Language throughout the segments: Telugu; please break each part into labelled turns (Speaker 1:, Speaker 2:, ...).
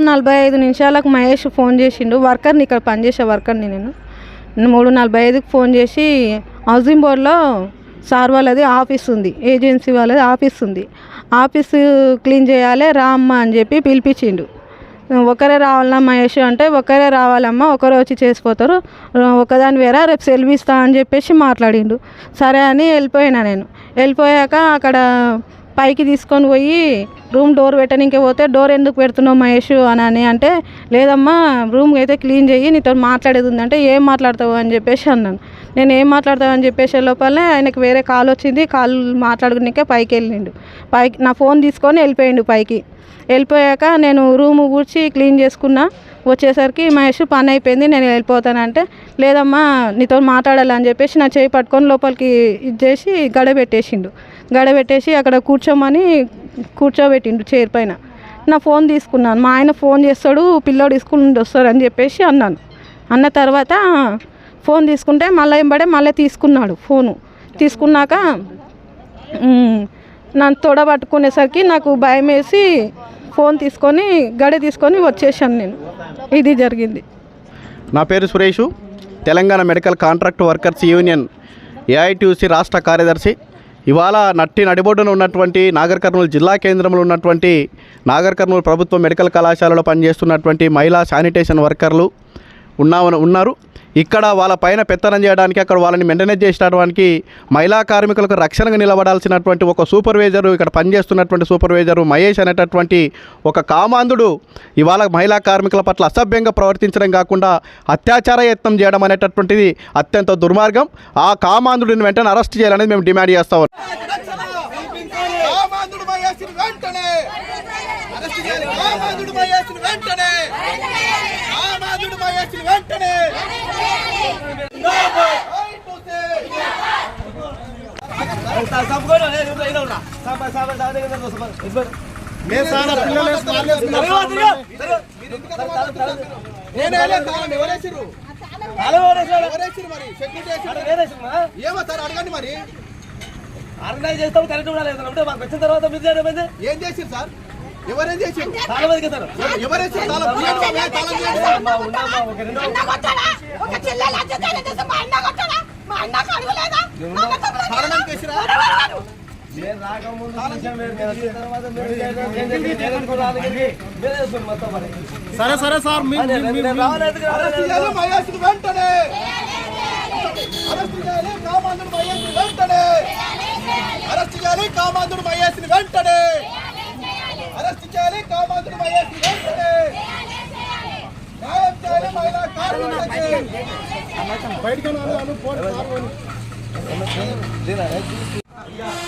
Speaker 1: నలభై ఐదు నిమిషాలకు మహేష్ ఫోన్ చేసిండు. వర్కర్ని ఇక్కడ పనిచేసే వర్కర్ని నేను. మూడు నలభై ఐదుకి ఫోన్ చేసి హౌసింగ్ బోర్డులో సార్ వాళ్ళది ఆఫీస్ ఉంది. ఏజెన్సీ వాళ్ళది ఆఫీస్ ఉంది. ఆఫీస్ క్లీన్ చేయాలి రా అమ్మ అని చెప్పి పిలిపించిండు. ఒకరే రావాలన్నా మహేష్ అంటే ఒకరే రావాలమ్మా ఒకరే వచ్చి చేసిపోతారు. ఒకదాని వేరే రేపు సెలవు ఇస్తా అని చెప్పేసి మాట్లాడిండు. సరే అని వెళ్ళిపోయినా నేను. వెళ్ళిపోయాక అక్కడ పైకి తీసుకొని పోయి రూమ్ డోర్ పెట్టడానికి పోతే డోర్ ఎందుకు పెడుతున్నావు మహేష్ అని అని అంటే లేదమ్మా రూమ్ అయితే క్లీన్ చెయ్యి నీతో మాట్లాడేది ఉందంటే ఏం మాట్లాడతావు అని చెప్పేసి అన్నాను. నేను ఏం మాట్లాడతావు అని చెప్పేసే లోపలనే ఆయనకి వేరే కాల్ వచ్చింది. కాల్ మాట్లాడుకునికే పైకి వెళ్ళిండు. పైకి నా ఫోన్ తీసుకొని వెళ్ళిపోయిండు పైకి. వెళ్ళిపోయాక నేను రూమ్ కూర్చి క్లీన్ చేసుకున్నా. వచ్చేసరికి మహేష్ పని అయిపోయింది నేను వెళ్ళిపోతానంటే లేదమ్మా నీతో మాట్లాడాలని చెప్పేసి నా చేయి పట్టుకొని లోపలికి ఇది చేసి గడబెట్టేసి అక్కడ కూర్చోమని కూర్చోబెట్టిండు చైర్ పైన. నా ఫోన్ తీసుకున్నాను. మా ఆయన ఫోన్ చేస్తాడు పిల్లోడు స్కూల్ నుండి వస్తాడు అని చెప్పేసి అన్నాను. అన్న తర్వాత ఫోన్ తీసుకుంటే మళ్ళీ ఎంబడే మళ్ళీ తీసుకున్నాడు ఫోను. తీసుకున్నాక నన్ను తొడ పట్టుకునేసరికి నాకు భయం వేసి ఫోన్ తీసుకొని గడి తీసుకొని వచ్చేసాను నేను. ఇది జరిగింది.
Speaker 2: నా పేరు Suresh. Telangana medical contract workers union AITUC రాష్ట్ర కార్యదర్శి. ఇవాళ నట్టి నడిబొడ్డున ఉన్నటువంటి నాగర్ కర్నూలు జిల్లా కేంద్రంలో ఉన్నటువంటి నాగర్ కర్నూలు ప్రభుత్వ మెడికల్ కళాశాలలో పనిచేస్తున్నటువంటి మహిళా శానిటేషన్ వర్కర్లు ఉన్నా ఉన్నారు. ఇక్కడ వాళ్ళ పైన పెత్తనం చేయడానికి అక్కడ వాళ్ళని మెయింటెనెన్స్ చేసేటడానికి మహిళా కార్మికులకు రక్షణగా నిలబడాల్సినటువంటి ఒక సూపర్వైజరు ఇక్కడ పనిచేస్తున్నటువంటి సూపర్వైజరు మహేష్ అనేటటువంటి ఒక కామాంధుడు ఇవాళ మహిళా కార్మికుల పట్ల అసభ్యంగా ప్రవర్తించడం కాకుండా అత్యాచార యత్నం చేయడం అనేటటువంటిది అత్యంత దుర్మార్గం. ఆ కామాంధుడిని వెంటనే అరెస్ట్ చేయాలనేది మేము డిమాండ్ చేస్తా ఉన్నాం.
Speaker 3: ఏమో సార్ అడగండి మరి
Speaker 4: ఆర్గనైజ్ చేస్తాం కరెక్ట్ కూడా అంటే మాకు వచ్చిన తర్వాత మీరు చేయడం
Speaker 3: ఏం చేసిర్రు సార్ ఎవరేం చేసిర్రు
Speaker 4: చాలా మందికి
Speaker 3: తాళం తాళం సార్.
Speaker 5: అన్న మా అన్న అడగలేదా?
Speaker 4: నేను రాకముందు.
Speaker 2: సరే సరే సార్
Speaker 4: అదే, నేను- నేను రావాలి, ఎందుకు రావాలి?
Speaker 3: అరెస్ట్ చేయాలి మహేశ్వరి వెంటనే. అరెస్ట్ చేయాలి కామాంధుడు మహేశ్వరి వెంటనే. అరెస్ట్ చేయాలి కామాంధుడు మహేశ్వరి వెంటనే. అరెస్ట్ చేయాలి కామాంధుడు మహేశ్వరి వెంటనే. న్యాయం చేయాలి మహిళా కార్మికులకి.
Speaker 5: తప్పుగా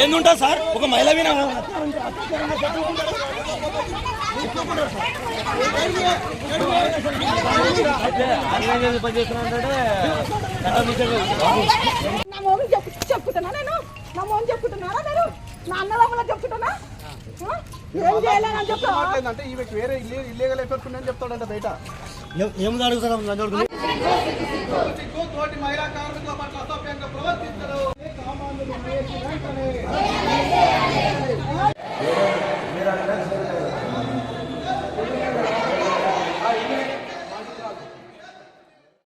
Speaker 4: ఏందుంటా సార్? ఒక మహిళ వినా
Speaker 5: చెప్పుతున్నా నేను? నా మోని చెప్పుతున్నారా మీరు నా అన్నదమ్ముల చెప్పుతున్నా?
Speaker 3: అంటే ఈమెకి వేరే ఇల్లీగల్ ఎఫెక్ట్ ఉందని చెప్తాడంట బయట. తోటి మహిళా కార్మికుల పట్ల అసభ్యంగా